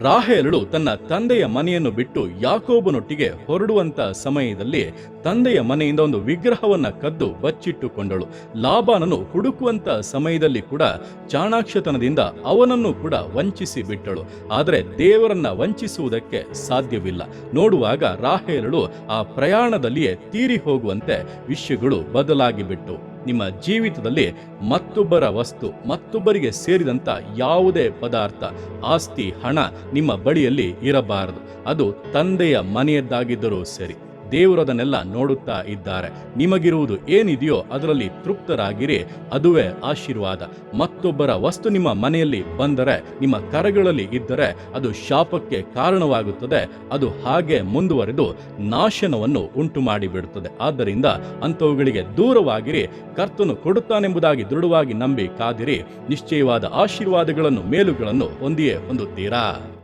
ರಾಹೇಲಳು ತನ್ನ ತಂದೆಯ ಮನೆಯನ್ನು ಬಿಟ್ಟು ಯಾಕೋಬನೊಟ್ಟಿಗೆ ಹೊರಡುವಂತ ಸಮಯದಲ್ಲಿ ತಂದೆಯ ಮನೆಯಿಂದ ಒಂದು ವಿಗ್ರಹವನ್ನ ಕದ್ದು ಬಚ್ಚಿಟ್ಟುಕೊಂಡಳು. ಲಾಬಾನನು ಹುಡುಕುವಂತ ಸಮಯದಲ್ಲಿ ಕೂಡ ಚಾಣಾಕ್ಷತನದಿಂದ ಅವನನ್ನು ಕೂಡ ವಂಚಿಸಿ ಬಿಟ್ಟಳು. ಆದರೆ ದೇವರನ್ನ ವಂಚಿಸುವುದಕ್ಕೆ ಸಾಧ್ಯವಿಲ್ಲ. ನೋಡುವಾಗ ರಾಹೇಲಳು ಆ ಪ್ರಯಾಣದಲ್ಲಿಯೇ ತೀರಿ ಹೋಗುವಂತೆ ವಿಷಯಗಳು ಬದಲಾಗಿ ಬಿಟ್ಟು ನಿಮ್ಮ ಜೀವಿತದಲ್ಲಿ ಮತ್ತೊಬ್ಬರ ವಸ್ತು, ಮತ್ತೊಬ್ಬರಿಗೆ ಸೇರಿದಂತ ಯಾವುದೇ ಪದಾರ್ಥ, ಆಸ್ತಿ, ಹಣ ನಿಮ್ಮ ಬಳಿಯಲ್ಲಿ ಇರಬಾರದು. ಅದು ತಂದೆಯ ಮನೆಯದ್ದಾಗಿದ್ದರೂ ಸರಿ. ದೇವರು ಅದನ್ನೆಲ್ಲ ನೋಡುತ್ತಾ ಇದ್ದಾರೆ. ನಿಮಗಿರುವುದು ಏನಿದೆಯೋ ಅದರಲ್ಲಿ ತೃಪ್ತರಾಗಿರಿ, ಅದುವೇ ಆಶೀರ್ವಾದ. ಮತ್ತೊಬ್ಬರ ವಸ್ತು ನಿಮ್ಮ ಮನೆಯಲ್ಲಿ ಬಂದರೆ, ನಿಮ್ಮ ಕರಗಳಲ್ಲಿ ಇದ್ದರೆ, ಅದು ಶಾಪಕ್ಕೆ ಕಾರಣವಾಗುತ್ತದೆ, ಅದು ಹಾಗೆ ಮುಂದುವರೆದು ನಾಶನವನ್ನು ಉಂಟು ಮಾಡಿಬಿಡುತ್ತದೆ ಆದ್ದರಿಂದ ಅಂಥವುಗಳಿಗೆ ದೂರವಾಗಿರಿ, ಕರ್ತನು ಕೊಡುತ್ತಾನೆಂಬುದಾಗಿ ದೃಢವಾಗಿ ನಂಬಿ ಕಾದಿರಿ, ನಿಶ್ಚಯವಾದ ಆಶೀರ್ವಾದಗಳನ್ನು, ಮೇಲುಗಳನ್ನು ಹೊಂದಿಯೇ ಹೊಂದುತ್ತೀರಾ?